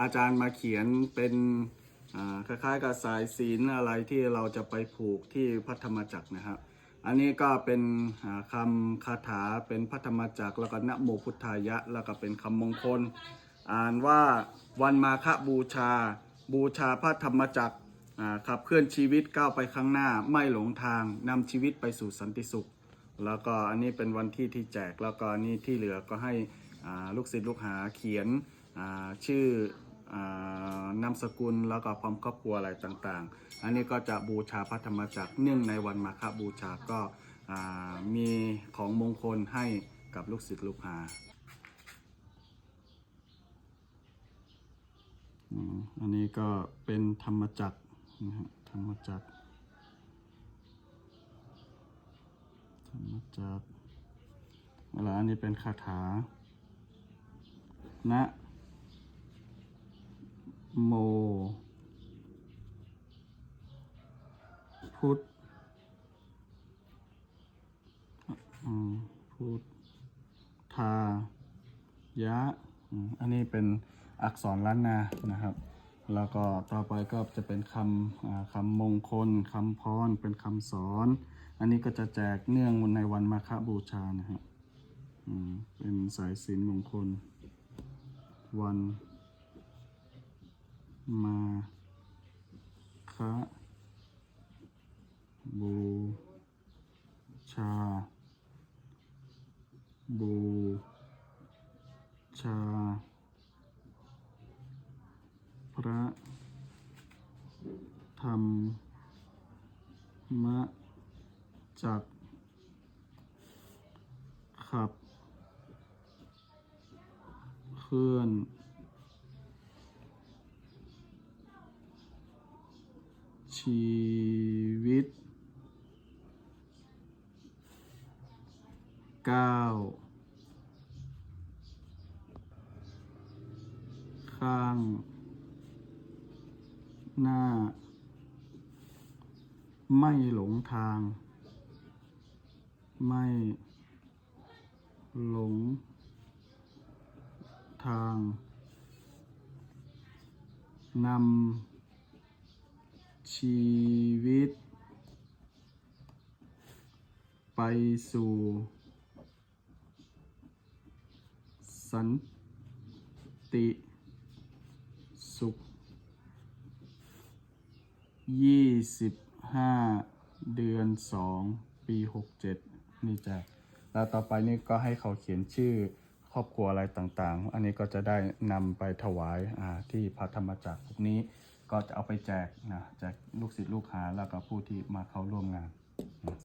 อาจารย์มาเขียนเป็นคล้ายๆกับสายศีลอะไรที่เราจะไปผูกที่พระธรรมจักรนะครับอันนี้ก็เป็นอ่าคำคาถาเป็นพระธรรมจักรแล้วก็นโมพุทธายะ แล้วก็เป็นคำมงคล อ่านว่าวันมาฆบูชา บูชาพระธรรมจักรขับเคลื่อนชีวิตก้าวไปข้างหน้าไม่หลงทางนำชีวิตไปสู่สันติสุข แล้วก็อันนี้เป็นวันที่ที่แจกแล้วก็อันนี้ที่เหลือก็ให้ลูกศิษย์ลูกหาเขียนชื่อ นามสกุลแล้วก็พร้อมครอบครัวอะไรต่างๆ อันนี้ก็จะบูชาพระธรรมจักรเนื่องในวันมาฆบูชาก็มีของมงคลให้กับลูกศิษย์ลูกหาอันนี้ก็เป็นธรรมจักรนะฮะธรรมจักรธรรมจักรแล้วอันนี้เป็นคาถา นะ โม พุทธพุทธายะ อันนี้เป็นอักษรล้านนานะครับ แล้วก็ต่อไปก็จะเป็นคำคำมงคลคำพร เป็นคำสอน อันนี้ก็จะแจกเนื่องในวันมาฆบูชานะฮะเป็นสายสินมงคล วัน มาฆบูชา บูชา พระธรรมจักขับ เคลื่อน ชีวิตก้าวข้างหน้า ไม่หลงทาง ไม่หลงทางนำ ชีวิต ไปสู่ สันติ สุข ยี่สิบห้าเดือนสองปีหกเจ็ดนี่จ้ะแล้วต่อไปนี่ก็ให้เขาเขียนชื่อครอบครัวอะไรต่างๆ อันนี้ก็จะได้นำไปถวายที่พระธรรมจักรพวกนี้ ก็จะเอาไปแจกนะแจกลูกศิษย์ลูกหาแล้วก็ผู้ที่มาเข้าร่วมงาน